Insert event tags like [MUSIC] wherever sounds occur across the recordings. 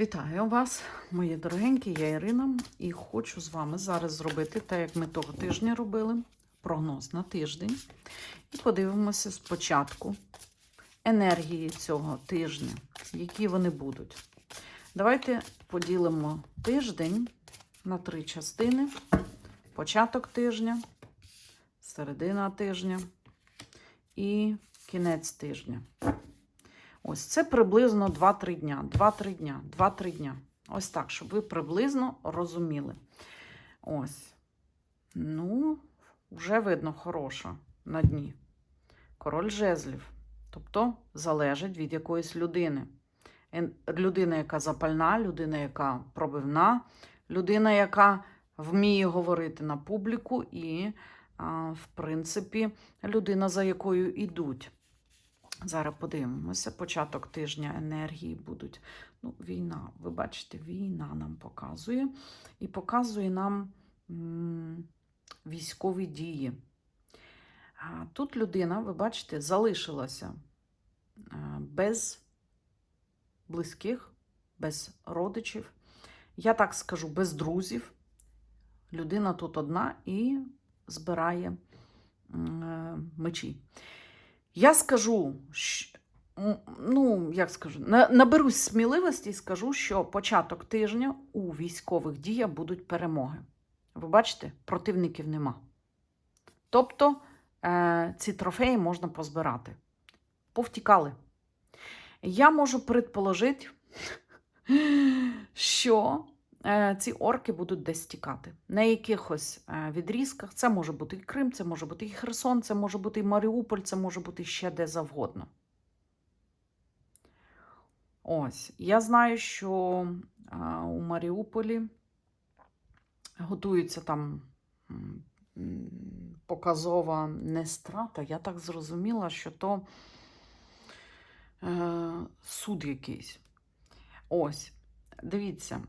Вітаю вас, мої дорогенькі, я Ірина, і хочу з вами зараз зробити те, як ми того тижня робили, прогноз на тиждень. І подивимося спочатку енергії цього тижня, які вони будуть. Давайте поділимо тиждень на три частини: початок тижня, середина тижня і кінець тижня. Ось це приблизно 2-3 дня. 2-3 дня, 2-3 дня. Ось так, щоб ви приблизно розуміли. Ось. Ну, вже видно хороша на дні. Король жезлів. Тобто залежить від якоїсь людини. Людина, яка запальна, людина, яка пробивна, людина, яка вміє говорити на публіку, і, в принципі, людина, за якою йдуть. Зараз подивимося. Початок тижня енергії будуть. Ну, війна, ви бачите, війна нам показує. І показує нам м, військові дії. А тут людина, ви бачите, залишилася без близьких, без родичів. Я так скажу, без друзів. Людина тут одна і збирає е, мечі. Я скажу, ну, як скажу, наберусь сміливості і скажу, що початок тижня у військових діях будуть перемоги. Ви бачите, противників нема. Тобто е, ці трофеї можна позбирати. Повтікали. Я можу предположити, [LAUGHS] що ці орки будуть десь тікати. На якихось е, відрізках. Це може бути і Крим, це може бути і Херсон, це може бути і Маріуполь, це може бути ще де завгодно. Ось. Я знаю, що е, у Маріуполі готується там показова не страта. Я так зрозуміла, що то е, суд якийсь. Ось, дивіться.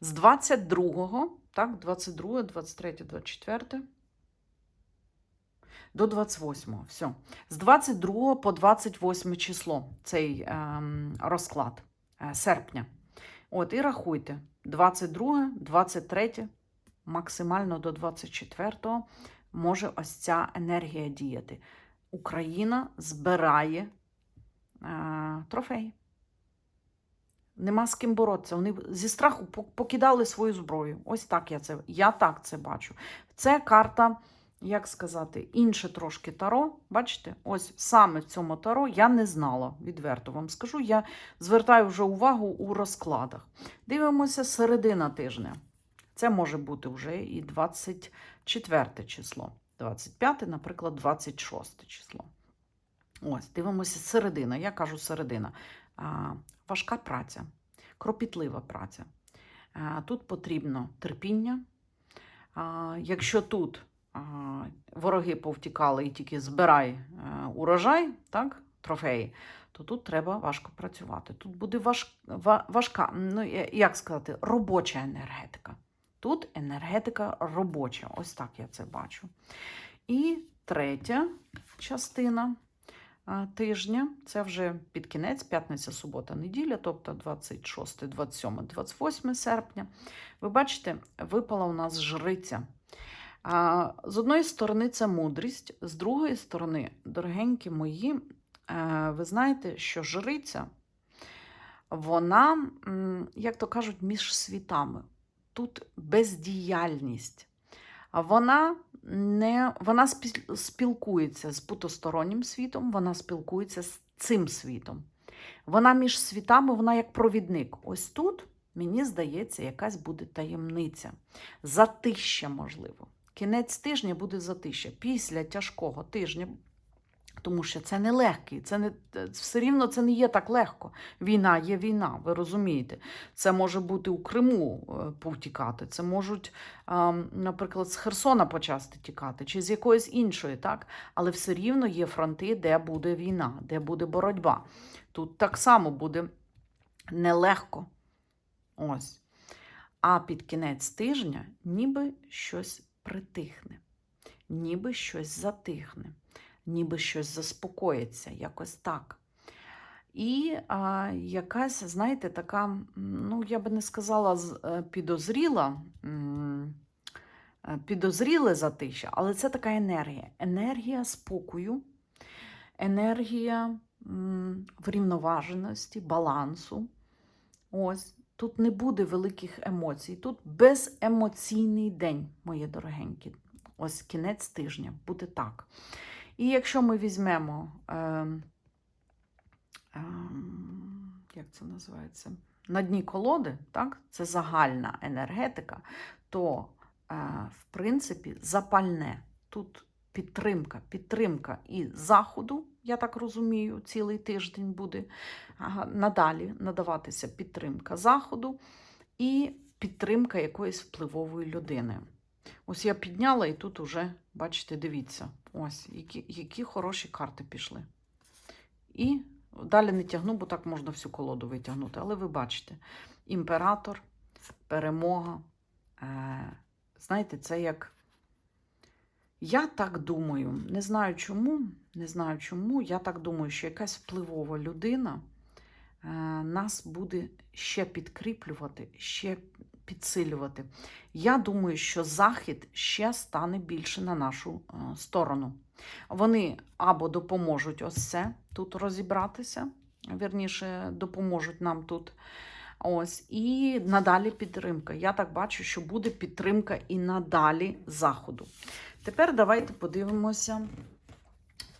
З 22-го, так, 22, 23, 24 до 28-го. Все. З 22 по 28 число цей ем, розклад е, серпня. От, і рахуйте: 22, 23, максимально до 24 може ось ця енергія діяти. Україна збирає е, трофеї. Нема з ким боротися. Вони зі страху покидали свою зброю. Ось так я це, я так це бачу. Це карта, як сказати, інше трошки таро. Бачите, ось саме в цьому таро я не знала, відверто вам скажу. Я звертаю вже увагу у розкладах. Дивимося середина тижня. Це може бути вже і 24 число. 25, наприклад, 26 число. Ось, дивимося середина. Я кажу середина. Важка праця, кропітлива праця. Тут потрібно терпіння. Якщо тут вороги повтікали і тільки збирай урожай, так, трофеї, то тут треба важко працювати. Тут буде важ, важка, ну, як сказати, робоча енергетика. Тут енергетика робоча. Ось так я це бачу. І третя частина тижня. Це вже під кінець, п'ятниця, субота, неділя, тобто 26, 27, 28 серпня. Ви бачите, випала у нас жриця. З одної сторони, це мудрість, з другої сторони, дорогенькі мої, е, ви знаєте, що жриця, вона, як то кажуть, між світами. Тут бездіяльність. Вона не вона спілкується з потустороннім світом, вона спілкується з цим світом. Вона між світами, вона як провідник. Ось тут, мені здається, якась буде таємниця. Затища, можливо. Кінець тижня буде затища. Після тяжкого тижня, тому що це не легкий, це не, все рівно це не є так легко. Війна є війна, ви розумієте. Це може бути у Криму е, повтікати, це можуть, наприклад, з Херсона почасти тікати, чи з якоїсь іншої, так? Але все рівно є фронти, де буде війна, де буде боротьба. Тут так само буде нелегко. Ось. А під кінець тижня ніби щось притихне, ніби щось затихне, ніби щось заспокоїться, якось так. І а, якась, знаєте, така, ну, я би не сказала, е, підозріла, е, підозріле затища, але це така енергія. Енергія спокою, енергія врівноваженості, балансу. Ось. Тут не буде великих емоцій. Тут беземоційний день, мої дорогенькі. Ось кінець тижня, буде так. І якщо ми візьмемо, ем, ем, як це називається? На дні колоди, так? це загальна енергетика, то, е, в принципі, запальне. Тут підтримка, підтримка і заходу, я так розумію, цілий тиждень буде надалі надаватися підтримка заходу і підтримка якоїсь впливової людини. Ось я підняла, і тут уже, бачите, дивіться, ось які, які хороші карти пішли. І далі не тягну, бо так можна всю колоду витягнути. Але ви бачите, імператор, перемога. Е, знаєте, це як. Я так думаю, не знаю чому, не знаю чому. Я так думаю, що якась впливова людина е, нас буде ще підкріплювати, ще підсилювати. Я думаю, що Захід ще стане більше на нашу е, сторону. Вони або допоможуть ось це тут розібратися, вірніше, допоможуть нам тут. Ось, і надалі підтримка. Я так бачу, що буде підтримка і надалі Заходу. Тепер давайте подивимося.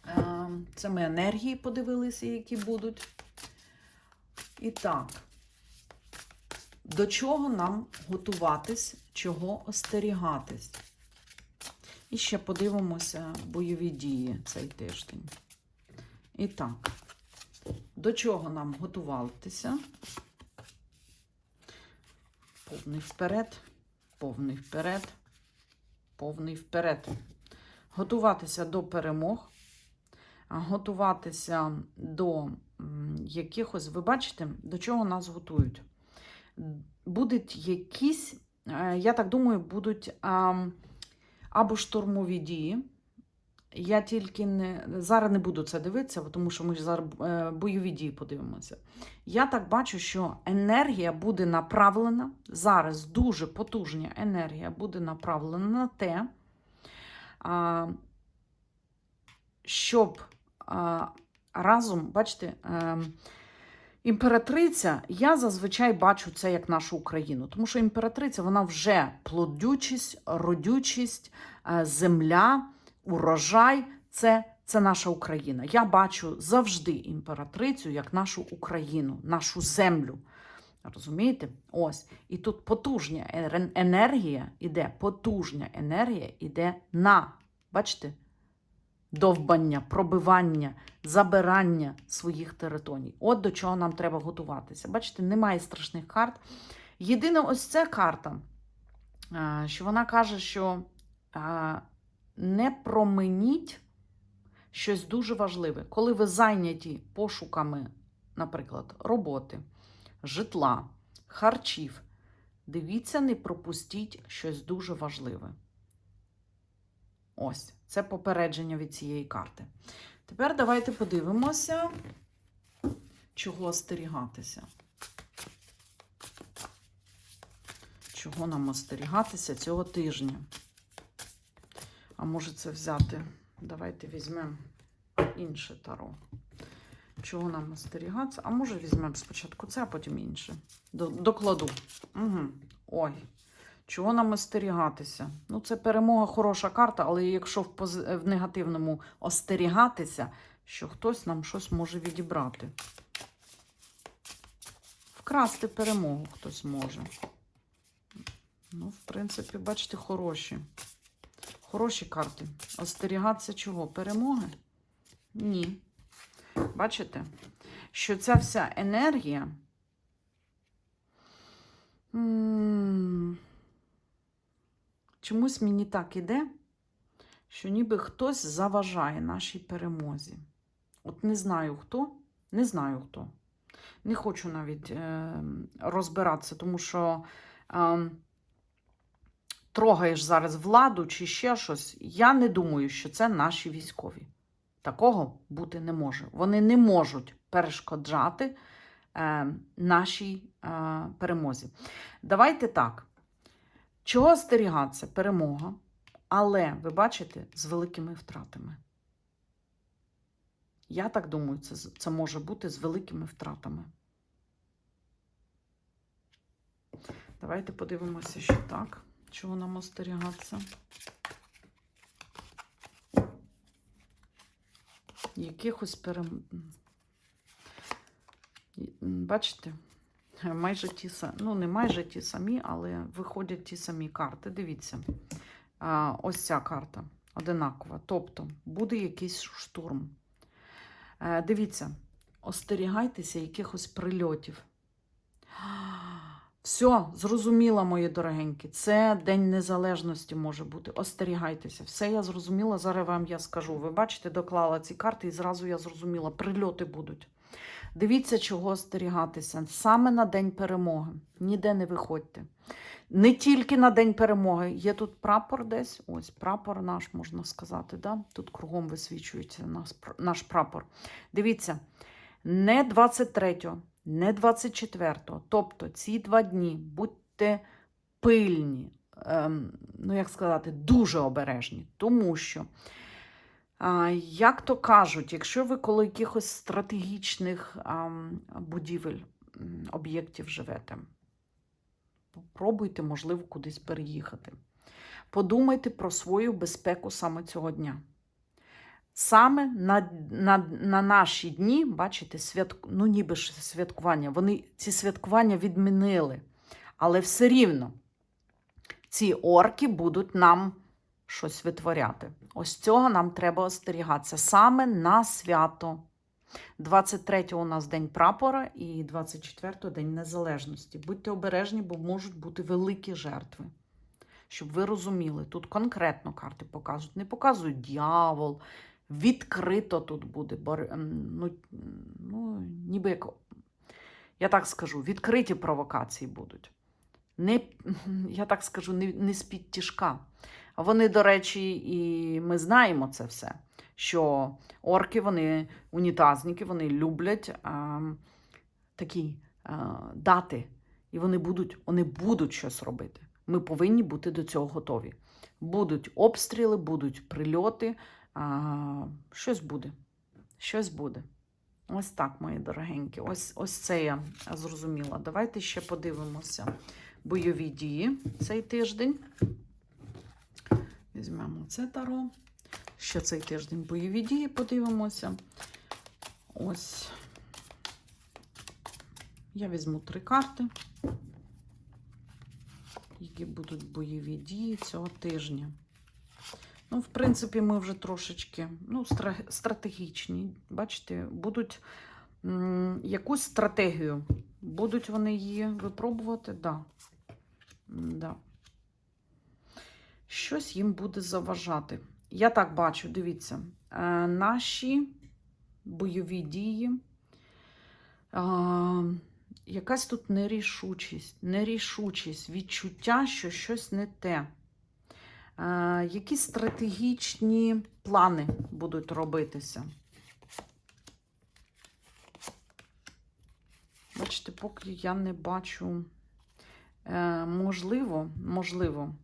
Е, Це ми енергії подивилися, які будуть. І так, до чого нам готуватись, чого остерігатись? І ще подивимося бойові дії цей тиждень. І так, до чого нам готуватися? Повний вперед, повний вперед, повний вперед. Готуватися до перемог, готуватися до якихось, ви бачите, до чого нас готують. Будуть якісь, е, я так думаю, будуть або штурмові дії. Я тільки не зараз не буду це дивитися, тому що ми ж зараз е, бойові дії подивимося. Я так бачу, що енергія буде направлена зараз дуже потужна енергія буде направлена на те, щоб разом, бачите, е, імператриця, я зазвичай бачу це як нашу Україну, тому що імператриця вона вже плодючість, родючість, е, земля, урожай це, це наша Україна. Я бачу завжди імператрицю як нашу Україну, нашу землю. Розумієте? Ось. І тут потужня енергія іде, потужня енергія іде на, бачите, довбання, пробивання, забирання своїх територій. От до чого нам треба готуватися. Бачите, немає страшних карт. Єдине, ось ця карта, е, що вона каже, що е, не променіть щось дуже важливе. Коли ви зайняті пошуками, наприклад, роботи, житла, харчів, дивіться, не пропустіть щось дуже важливе. Ось, це попередження від цієї карти. Тепер давайте подивимося, чого остерігатися. Чого нам остерігатися цього тижня? А може це взяти? Давайте візьмемо інше таро. Чого нам остерігатися? А може візьмемо спочатку це, а потім інше. Докладу. Угу. Ой. Чого нам остерігатися? Ну, це перемога хороша карта, але якщо в, пози- в негативному остерігатися, що хтось нам щось може відібрати. Вкрасти перемогу хтось може. Ну, в принципі, бачите, хороші. Хороші карти. Остерігатися чого? Перемоги? Ні. Бачите, що ця вся енергія. Чомусь мені так іде, що ніби хтось заважає нашій перемозі. От не знаю хто, не знаю хто. Не хочу навіть е, розбиратися, тому що е, трогаєш зараз владу чи ще щось. Я не думаю, що це наші військові. Такого бути не може. Вони не можуть перешкоджати е, нашій е, перемозі. Давайте так. Чого остерігатися? Перемога. Але, ви бачите, з великими втратами. Я так думаю, це, це може бути з великими втратами. Давайте подивимося, що так. Чого нам остерігатися? Якихось перем... Бачите, майже ті самі, ну не майже ті самі, але виходять ті самі карти. Дивіться, ось ця карта одинакова. Тобто буде якийсь штурм. Е, Дивіться, остерігайтеся якихось прильотів. Все, зрозуміла, мої дорогенькі. Це День Незалежності може бути. Остерігайтеся. Все я зрозуміла. Зараз вам я скажу. Ви бачите, доклала ці карти, і зразу я зрозуміла, прильоти будуть. Дивіться, чого остерігатися. Саме на День перемоги. Ніде не виходьте. Не тільки на День перемоги. Є тут прапор десь. Ось прапор наш, можна сказати. Да? Тут кругом висвічується наш, прапор. Дивіться, не 23-го, не 24-го. Тобто ці два дні будьте пильні, ем, ну як сказати, дуже обережні, тому що. Як то кажуть, якщо ви коло якихось стратегічних будівель, об'єктів живете, попробуйте, можливо, кудись переїхати. Подумайте про свою безпеку саме цього дня. Саме на, на, на наші дні, бачите, свят, ну ніби ж святкування, вони ці святкування відмінили. Але все рівно ці орки будуть нам щось витворяти. Ось цього нам треба остерігатися саме на свято. 23-го у нас День прапора і 24-го День Незалежності. Будьте обережні, бо можуть бути великі жертви. Щоб ви розуміли, тут конкретно карти показують. Не показують дьявол, відкрито тут буде. ем, Ну, ну, ніби як, я так скажу, відкриті провокації будуть. Не, я так скажу, не, не з-під тяжка. Вони, до речі, і ми знаємо це все. Що орки, вони унітазники, вони люблять а, такі а, дати, і вони будуть, вони будуть щось робити. Ми повинні бути до цього готові. Будуть обстріли, будуть прильоти, а, щось буде. Щось буде. Ось так, мої дорогенькі. Ось, ось це я зрозуміла. Давайте ще подивимося бойові дії цей тиждень. Візьмемо це таро. Ще цей тиждень бойові дії подивимося. Ось. Я візьму три карти, які будуть бойові дії цього тижня. Ну, в принципі, ми вже трошечки ну, стратегічні. Бачите, будуть м, якусь стратегію. Будуть вони її випробувати? Да. Да. Щось їм буде заважати. Я так бачу, дивіться, е, наші бойові дії. Е, якась тут нерішучість, нерішучість, відчуття, що щось не те. Е, якісь стратегічні плани будуть робитися. Бачите, поки я не бачу. Е, можливо, можливо,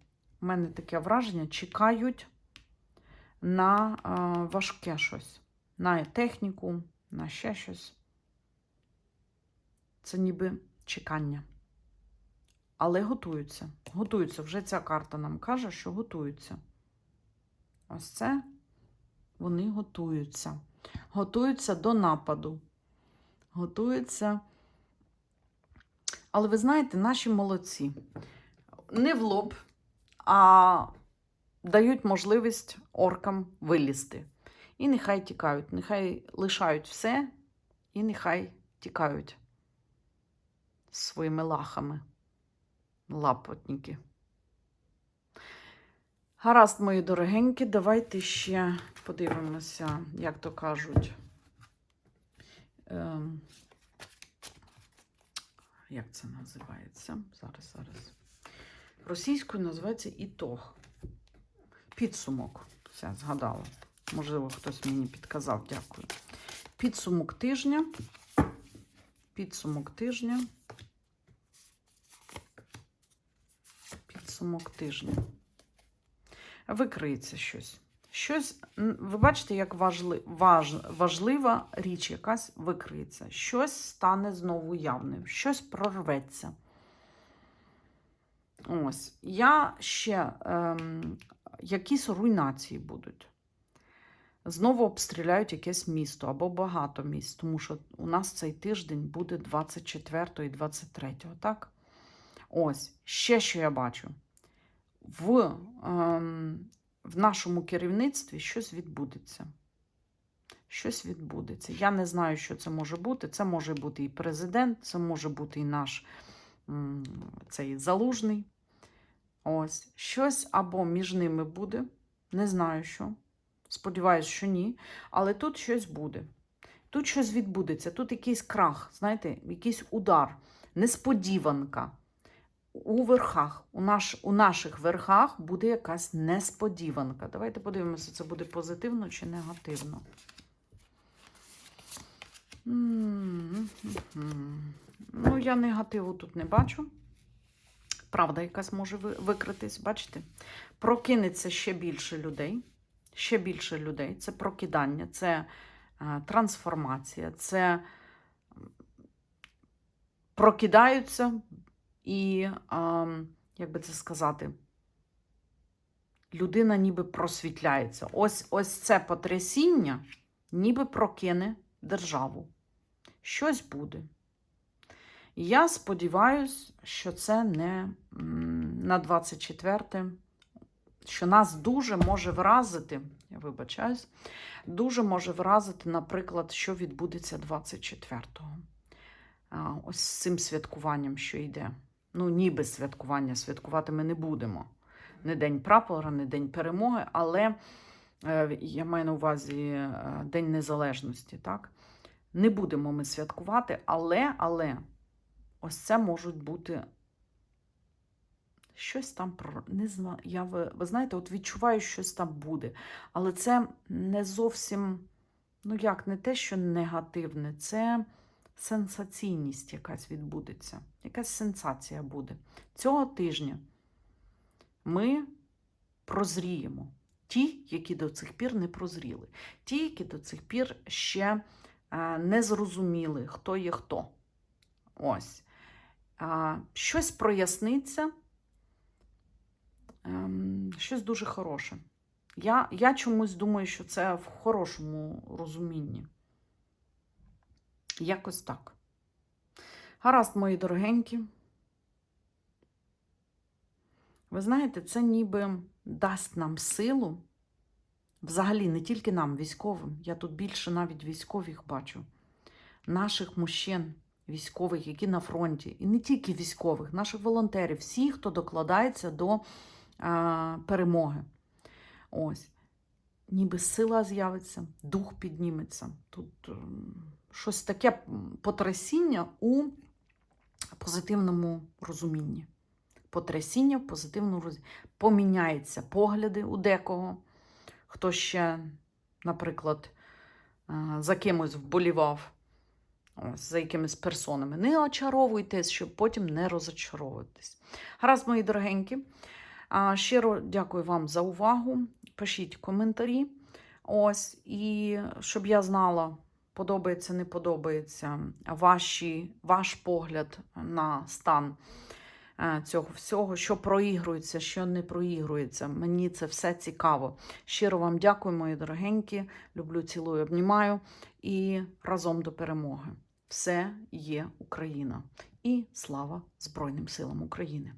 в мене таке враження, чекають на е, важке щось, на техніку, на ще щось. Це ніби чекання. Але готуються. Готуються. Вже ця карта нам каже, що готуються. Ось це вони готуються. Готуються до нападу. Готуються. Але ви знаєте, наші молодці. Не в лоб, а дають можливість оркам вилізти. І нехай тікають, нехай лишають все, і нехай тікають своїми лахами. Лапотники. Гаразд, мої дорогенькі, давайте ще подивимося, як то кажуть. Ем, як це називається? Зараз, зараз. Російською називається ітог. Підсумок. Все, згадала. Можливо, хтось мені підказав, дякую. Підсумок тижня. Підсумок тижня. Підсумок тижня. Викриється щось. Щось, ви бачите, як важли, важ, важлива річ якась викриється. Щось стане знову явним, щось прорветься. Ось. Я ще ем, якісь руйнації будуть. Знову обстріляють якесь місто або багато міст, тому що у нас цей тиждень буде 24 і 23, так? Ось, ще що я бачу. В, ем, в нашому керівництві щось відбудеться. Щось відбудеться. Я не знаю, що це може бути. Це може бути і президент, це може бути і наш цей залужний. Ось, щось або між ними буде. Не знаю що. Сподіваюсь, що ні. Але тут щось буде. Тут щось відбудеться. Тут якийсь крах, знаєте, якийсь удар, несподіванка. У верхах, у, наш, у наших верхах буде якась несподіванка. Давайте подивимося, це буде позитивно чи негативно. Ну, я негативу тут не бачу. Правда, якась може викритись, бачите? Прокинеться ще більше людей. Ще більше людей. Це прокидання, це е, трансформація, це прокидаються і, як би це сказати, людина ніби просвітляється. Ось, ось це потрясіння ніби прокине державу. Щось буде. Я сподіваюся, що це не на 24, що нас дуже може вразити, я вибачаюсь, дуже може вразити, наприклад, що відбудеться 24-го. Ось з цим святкуванням, що йде. Ну, ніби святкування, святкувати ми не будемо. Не День прапора, не День перемоги, але е, я маю на увазі е, День Незалежності, так? Не будемо ми святкувати, але, але ось це можуть бути щось там не знаю. Я ви, ви знаєте, от відчуваю, щось там буде. Але це не зовсім, ну як, не те, що негативне, це сенсаційність якась відбудеться. Якась сенсація буде. Цього тижня ми прозріємо. Ті, які до цих пір не прозріли, ті, які до цих пір ще е, не зрозуміли, хто є хто. Ось. Щось проясниться, ем, щось дуже хороше. Я, я чомусь думаю, що це в хорошому розумінні. Якось так. Гаразд, мої дорогенькі. Ви знаєте, це ніби дасть нам силу. Взагалі, не тільки нам, військовим. Я тут більше навіть військових бачу. Наших мужчин, військових, які на фронті. І не тільки військових, наших волонтерів, всі, хто докладається до а, перемоги. Ось. Ніби сила з'явиться, дух підніметься. Тут ем, щось таке потрясіння у позитивному розумінні. Потрясіння в позитивному розумінні. Поміняються погляди у декого, хто ще, наприклад, е, за кимось вболівав, за якимись персонами. Не очаровуйтесь, щоб потім не розочаровуватись. Гаразд, мої дорогенькі. Щиро дякую вам за увагу. Пишіть коментарі. Ось, і щоб я знала, подобається, не подобається ваші, ваш погляд на стан цього всього, що проігрується, що не проігрується. Мені це все цікаво. Щиро вам дякую, мої дорогенькі. Люблю, цілую, обнімаю. І разом до перемоги. Все є Україна. І слава Збройним силам України.